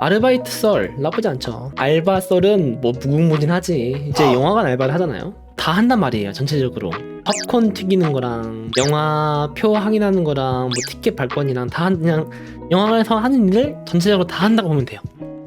아르바이트 썰 나쁘지 않죠. 알바 썰은 뭐 무궁무진하지. 이제 영화관 알바를 하잖아요. 다 한단 말이에요. 전체적으로. 팝콘 튀기는 거랑 영화 표 확인하는 거랑 뭐 티켓 발권이랑 다 한- 그냥 영화관에서 하는 일을 전체적으로 다 한다고 보면 돼요.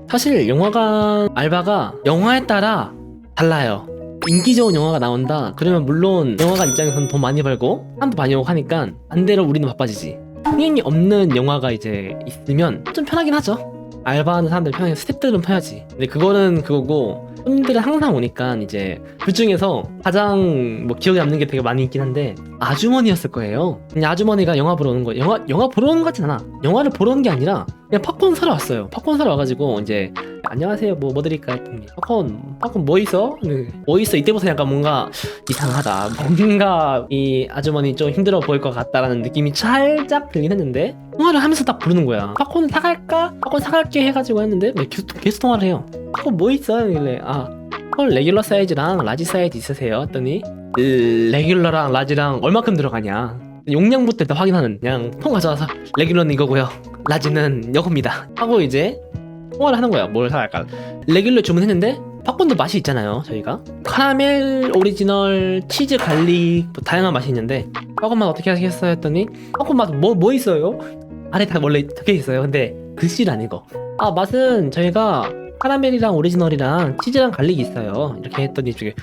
사실 영화관 알바가 영화에 따라 달라요. 인기 좋은 영화가 나온다. 그러면 물론 영화관 입장에서는 돈 많이 벌고 사람도 많이 오고 하니까 반대로 우리는 바빠지지. 흥행이 없는 영화가 이제 있으면 좀 편하긴 하죠. 알바하는 사람들 편하게 스태프들은 편하지. 근데 그거는 그거고 손님들은 항상 오니까 이제 그 중에서 가장 뭐 기억에 남는 게 되게 많이 있긴 한데 아주머니였을 거예요. 아주머니가 영화 보러 오는 거예요. 영화 영화 보러 오는 것 같진 않아. 영화를 보러 온 게 아니라 그냥 팝콘 사러 왔어요. 팝콘 사러 와가지고 이제 안녕하세요 뭐 뭐 드릴까 했더니 팝콘 팝콘 뭐 있어? 네. 뭐 있어? 이때부터 약간 뭔가 이상하다. 뭔가 이 아주머니 좀 힘들어 보일 것 같다라는 느낌이 살짝 들긴 했는데 통화를 하면서 딱 부르는 거야. 팝콘 사갈까? 팝콘 사갈게 해가지고 했는데 뭐 계속, 계속 통화를 해요. 팝콘 뭐 있어? 이래 아 팝콘 레귤러 사이즈랑 라지 사이즈 있으세요? 했더니 으, 레귤러랑 라지랑 얼마큼 들어가냐? 용량부터 일단 확인하는 그냥 통 가져와서 레귤러는 이거고요. 라지는 이겁니다. 하고 이제 통화를 하는 거야. 뭘 사갈까? 레귤러 주문했는데 팝콘도 맛이 있잖아요. 저희가 카라멜 오리지널 치즈 갈릭 뭐 다양한 맛이 있는데 팝콘 맛 어떻게 하시겠어요? 했더니 팝콘 맛뭐뭐 있어요? 아래 다 원래 적혀 있어요. 근데 글씨를 안 읽어. 아 맛은 저희가 카라멜이랑 오리지널이랑 치즈랑 갈릭이 있어요. 이렇게 했더니 저기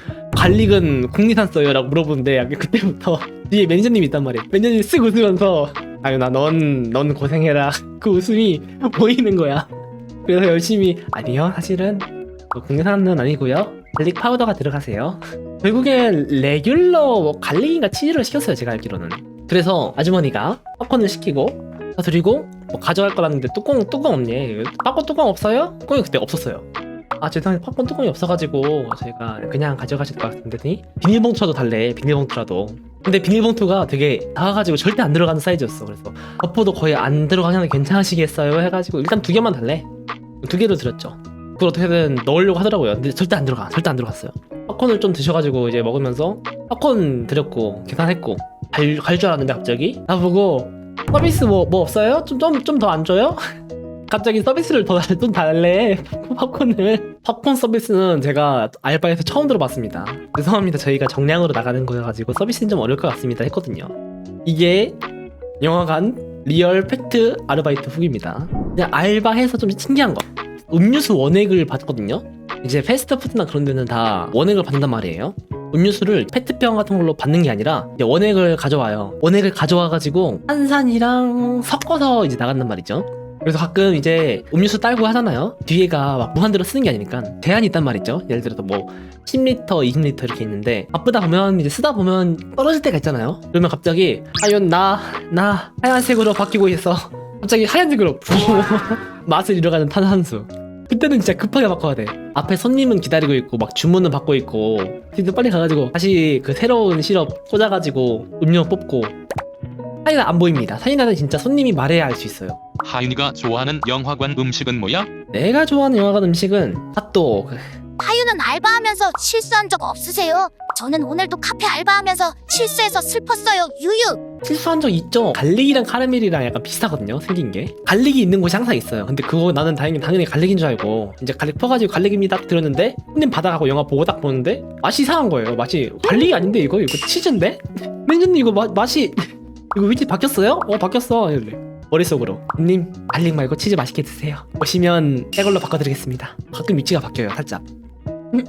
갈릭은 국내산 써요라고 물어보는데 그때부터 뒤에 매니저님이 있단 말이에요. 매니저님이 쓱 웃으면서 아유 나 넌 넌 고생해라. 그 웃음이 보이는 거야. 그래서 열심히 아니요 사실은 뭐 국내산은 아니고요 갈릭 파우더가 들어가세요 결국엔 레귤러 뭐 갈릭인가 치즈를 시켰어요 제가 알기로는 그래서 아주머니가 팝콘을 시키고 드리고 뭐 가져갈 거라는데 뚜껑 뚜껑 없네 팝콘 뚜껑 없어요? 뚜껑이 그때 없었어요 아 죄송해요 팝콘 뚜껑이 없어가지고 저희가 그냥 가져가실 것 같은데 비닐봉투라도 달래 비닐봉투라도 근데 비닐봉투가 되게 작아가지고 절대 안 들어가는 사이즈였어 그래서 버퍼도 거의 안 들어가면 괜찮으시겠어요 해가지고 일단 두 개만 달래 두 개를 드렸죠. 그걸 어떻게든 넣으려고 하더라고요. 근데 절대 안 들어가. 절대 안 들어갔어요. 팝콘을 좀 드셔가지고 이제 먹으면서 팝콘 드렸고 계산했고 갈 줄 알았는데 갑자기 나보고 서비스 뭐 뭐 없어요? 좀 좀 좀 더 안 줘요? 갑자기 서비스를 더 좀 달래. 팝콘을. 팝콘 서비스는 제가 알바에서 처음 들어봤습니다. 죄송합니다. 저희가 정량으로 나가는 거여가지고 서비스는 좀 어려울 것 같습니다. 했거든요. 이게 영화관 리얼 팩트 아르바이트 후기입니다. 그냥 알바해서 좀 신기한 거. 음료수 원액을 받거든요. 이제 패스트푸드나 그런 데는 다 원액을 받는단 말이에요. 음료수를 페트병 같은 걸로 받는 게 아니라 원액을 가져와요. 원액을 가져와가지고 탄산이랑 섞어서 이제 나간단 말이죠 그래서 가끔 이제 음료수 딸고 하잖아요. 뒤에가 막 무한대로 쓰는 게 아니니까 제한이 있단 말이죠. 예를 들어서 뭐 10리터, 20리터 이렇게 있는데 바쁘다 보면 이제 쓰다 보면 떨어질 때가 있잖아요. 그러면 갑자기 아연 나, 나 하얀색으로 바뀌고 있어. 갑자기 하얀색으로 부 맛을 잃어가는 탄산수. 그때는 진짜 급하게 바꿔야 돼. 앞에 손님은 기다리고 있고 막 주문은 받고 있고. 진짜 빨리 가가지고 다시 그 새로운 시럽 꽂아가지고 음료 뽑고 사이다 안 보입니다 사이다는 진짜 손님이 말해야 알 수 있어요 하윤이가 좋아하는 영화관 음식은 뭐야? 내가 좋아하는 영화관 음식은 핫도그 하유는 알바하면서 실수한 적 없으세요? 저는 오늘도 카페 알바하면서 실수해서 슬펐어요. 유유. 실수한 적 있죠. 갈릭이랑 카라멜이랑 약간 비슷하거든요. 생긴 게. 갈릭이 있는 곳이 항상 있어요. 근데 그거 나는 다행히 당연히 갈릭인 줄 알고 이제 갈릭 퍼가지고 갈릭입니다 딱 들었는데 손님 받아가고 영화 보고 딱 보는데 맛이 이상한 거예요. 맛이 갈릭이 아닌데 이거 이거 치즈인데? 매니저님 이거 마, 맛이 이거 위치 바뀌었어요? 어 바뀌었어. 이래. 머릿속으로 님 갈릭 말고 치즈 맛있게 드세요. 오시면 새 걸로 바꿔드리겠습니다. 가끔 위치가 바뀌어요 살짝. 음,